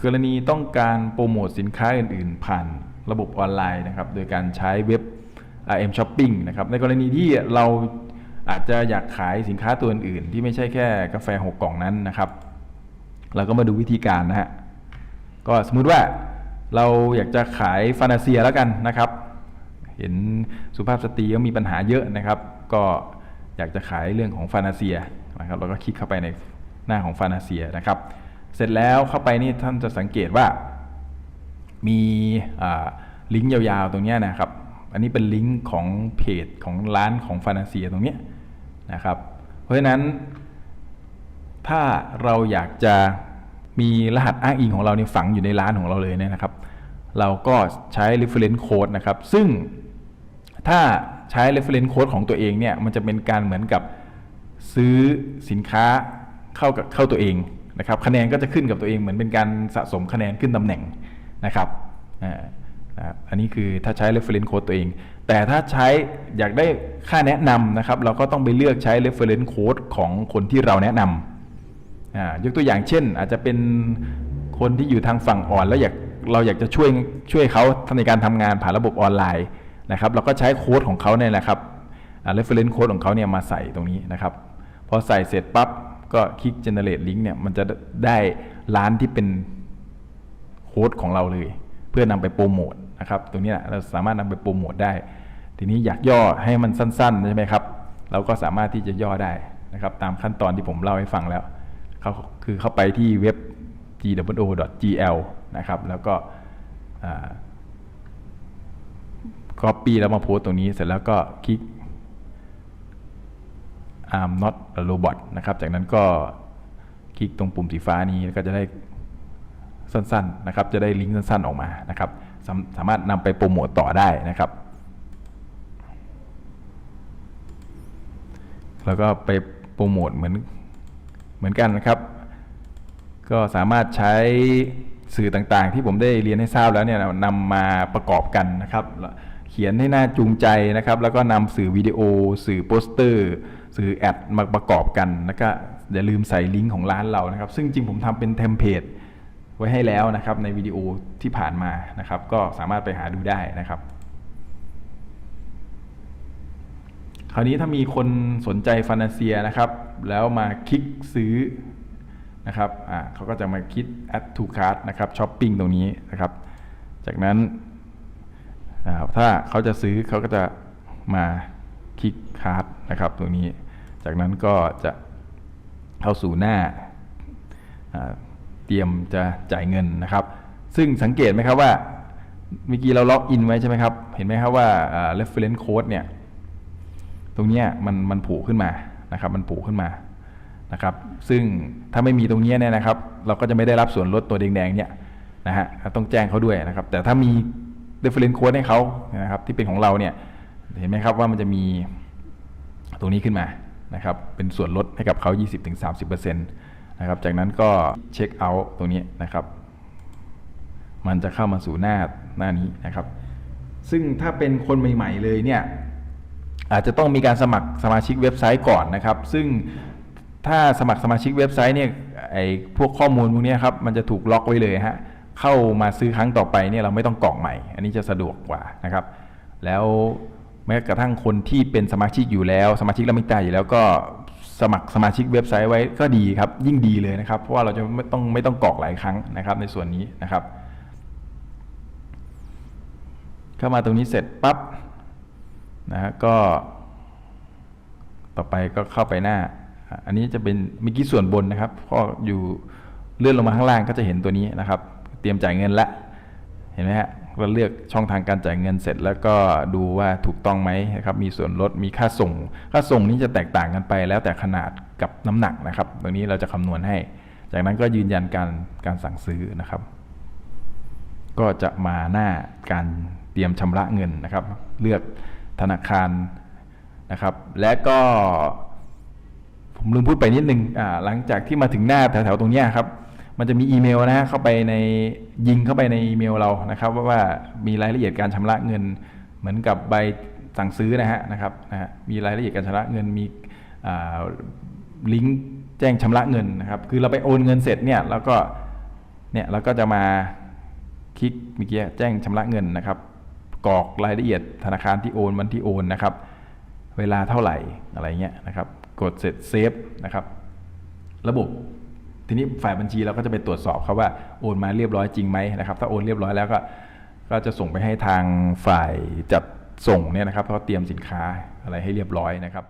กรณีต้องการโปรโมทสินค้าอื่น ๆ ผ่านระบบออนไลน์นะครับ โดยการใช้เว็บ RM Shopping นะครับ ในกรณีที่เราอาจจะอยากขายสินค้าตัวอื่น ๆ ที่ไม่ใช่แค่กาแฟ 6 กล่องนั้นนะครับ เราก็มาดูวิธีการนะฮะ ก็สมมุติว่าเราอยากจะขายฟานาเซียแล้วกันนะครับ เห็นสุภาพสตรีก็มีปัญหาเยอะนะครับ ก็อยากจะขายเรื่องของฟานาเซียนะครับ เราก็คลิกเข้าไปในหน้าของฟานาเซียนะครับ เสร็จแล้วเข้าไปนี่ท่านจะสังเกตว่า มีลิงก์ยาวๆตรงนี้นะครับ อันนี้เป็นลิงก์ของเพจของร้านของฟานาเซียตรงนี้นะครับ เพราะฉะนั้น ถ้าเราอยากจะมีรหัสอ้างอิงของเราเนี่ยฝังอยู่ในร้านของเราเลยเนี่ยนะครับ เราก็ใช้ reference code นะครับ ซึ่งถ้าใช้ reference code ของตัวเองเนี่ย มันจะเป็นการเหมือนกับซื้อสินค้าเข้ากับเข้าตัวเอง นะครับคะแนนก็จะขึ้นกับตัวเองเหมือนเป็นการสะสมคะแนนขึ้นตำแหน่งนะครับอันนี้คือถ้าใช้ reference code ตัวเอง แต่ถ้าใช้อยากได้ค่าแนะนำนะครับ เราก็ต้องไปเลือกใช้ reference code ของคนที่เราแนะนำยกตัวอย่างเช่น อาจจะเป็นคนที่อยู่ทางฝั่งอ่อน แล้วอยากเราอยากจะช่วยช่วยเขาในการทำงานผ่านระบบออนไลน์นะครับ เราก็ใช้โค้ดของเขาเนี่ยแหละครับ reference code ของเขาเนี่ยมาใส่ตรงนี้นะครับ พอใส่เสร็จปั๊บ ก็คลิก generate link เนี่ยมันจะได้ร้านที่เป็นโค้ดของเราเลย เพื่อนำไปโปรโมทนะครับตรงนี้เราสามารถนำไปโปรโมทได้ ทีนี้อยากย่อให้มันสั้นๆใช่ไหมครับ เราก็สามารถที่จะย่อได้นะครับตามขั้นตอนที่ผมเล่าให้ฟังแล้วเขาคือเข้าไปที่เว็บ gwo.gl นะครับแล้วก็ก็ปีแล้วมาโพสต์ตรงนี้เสร็จแล้วก็คลิก I'm not a robot นะครับ จากนั้นก็คลิกตรงปุ่มสีฟ้านี้แล้วก็จะได้สั้นๆนะครับ จะได้ลิงก์สั้นๆออกมานะครับสามสามารถนำไปโปรโมตต่อได้นะครับ แล้วก็ไปโปรโมทเหมือนเหมือนกันนะครับ ก็สามารถใช้สื่อต่างๆ ที่ผมได้เรียนให้ทราบแล้วเนี่ยนำมาประกอบกันนะครับ เขียนให้หน่าจูงใจนะครับ แล้วก็นำสื่อวิดีโอ สื่อโปสเตอร์ สื่อแอดมาประกอบกันแล้วก็อย่าลืมใส่ลิงก์ของร้านเรานะครับ ซึ่งจริงผมทำเป็นเทมเพลตไว้ให้แล้วนะครับ ในวิดีโอที่ผ่านมานะครับ ก็สามารถไปหาดูได้นะครับ คราวนี้ถ้ามีคนสนใจฟานาเซียนะครับ แล้วมาคลิกซื้อนะครับอ่าเขาก็จะมาคิด add to cart นะครับช้อปปิ้งตรงนี้นะครับ จากนั้น ถ้าเขาจะซื้อเขาก็จะมาคลิกคาร์ดนะครับตรงนี้ จากนั้นก็จะเข้าสู่หน้าเตรียมจะจ่ายเงินนะครับ ซึ่งสังเกตไหมครับว่าเมื่อกี้เราล็อกอินไว้ใช่ไหมครับ เห็นไหมครับว่า reference code เนี่ย ตรงนี้มันมันผูกขึ้นมานะครับ มันผูกขึ้นมานะครับ ซึ่งถ้าไม่มีตรงนี้เนี่ยนะครับ เราก็จะไม่ได้รับส่วนลดตัวแดงๆเนี่ยนะฮะ ต้องแจ้งเขาด้วยนะครับ แต่ถ้ามี reference code ให้เขานะครับที่เป็นของเราเนี่ยเห็นไหมครับว่ามันจะมีตรงนี้ขึ้นมานะครับเป็นส่วนลดให้กับเขา 20-30%นะครับจากนั้นก็เช็คเอาท์ตรงนี้นะครับมันจะเข้ามาสู่หน้าหน้านี้นะครับ ซึ่งถ้าเป็นคนใหม่ ๆ เลยเนี่ยอาจจะต้องมีการสมัครสมาชิกเว็บไซต์ก่อนนะครับ ซึ่งถ้าสมัครสมาชิกเว็บไซต์เนี่ยไอ้พวกข้อมูลพวกนี้ครับมันจะถูกล็อกไว้เลยฮะ เข้ามาซื้อครั้งต่อไปเนี่ยเราไม่ต้องกรอกใหม่ อันนี้จะสะดวกกว่านะครับ แล้วแม้กระทั่งคนที่เป็นสมาชิกอยู่แล้ว สมาชิกแล้วไม่จ่ายอยู่แล้วก็สมัครสมาชิกเว็บไซต์ไว้ก็ดีครับ ยิ่งดีเลยนะครับ เพราะว่าเราจะไม่ต้องไม่ต้องกรอกหลายครั้งนะครับ ในส่วนนี้นะครับ เข้ามาตรงนี้เสร็จปั๊บนะฮะก็ ต่อไปก็เข้าไปหน้า อันนี้จะเป็นเมื่อกี้ส่วนบนนะครับพออยู่เลื่อนลงมาข้างล่างก็จะเห็นตัวนี้นะครับ เตรียมจ่ายเงินละเห็นไหมฮะเราเลือกช่องทางการจ่ายเงินเสร็จ แล้วก็ดูว่าถูกต้องไหมนะครับมีส่วนลดมีค่าส่ง ค่าส่งนี้จะแตกต่างกันไป แล้วแต่ขนาดกับน้ำหนักนะครับ ตรงนี้เราจะคำนวณให้ จากนั้นก็ยืนยันการการสั่งซื้อนะครับ ก็จะมาหน้าการเตรียมชำระเงินนะครับ เลือกธนาคารนะครับ และก็ผมลืมพูดไปนิดนึงหลังจากที่มาถึงหน้าแถวๆตรงนี้ครับ มันจะมีอีเมลนะฮะเข้าไปในยิงเข้าไปในอีเมลเรานะครับว่าว่ามีรายละเอียดการชำระเงิน เหมือนกับใบสั่งซื้อนะฮะนะครับนะฮะมีรายละเอียดการชำระเงินมีลิงก์แจ้งชำระเงินนะครับ คือเราไปโอนเงินเสร็จเนี่ยเราก็เนี่ยเราก็จะมาคลิกเมื่อกี้แจ้งชำระเงินนะครับกรอกรายละเอียดธนาคารที่โอนวันที่โอนนะครับ เวลาเท่าไหร่อะไรเงี้ยนะครับ กดเสร็จเซฟนะครับ ระบบ ทีนี้ฝ่ายบัญชีเราก็จะไปตรวจสอบครับว่าโอนมาเรียบร้อยจริงไหมนะครับ ถ้าโอนเรียบร้อยแล้วก็ก็จะส่งไปให้ทางฝ่ายจัดส่งเนี่ยนะครับเขาเตรียมสินค้าอะไรให้เรียบร้อยนะครับ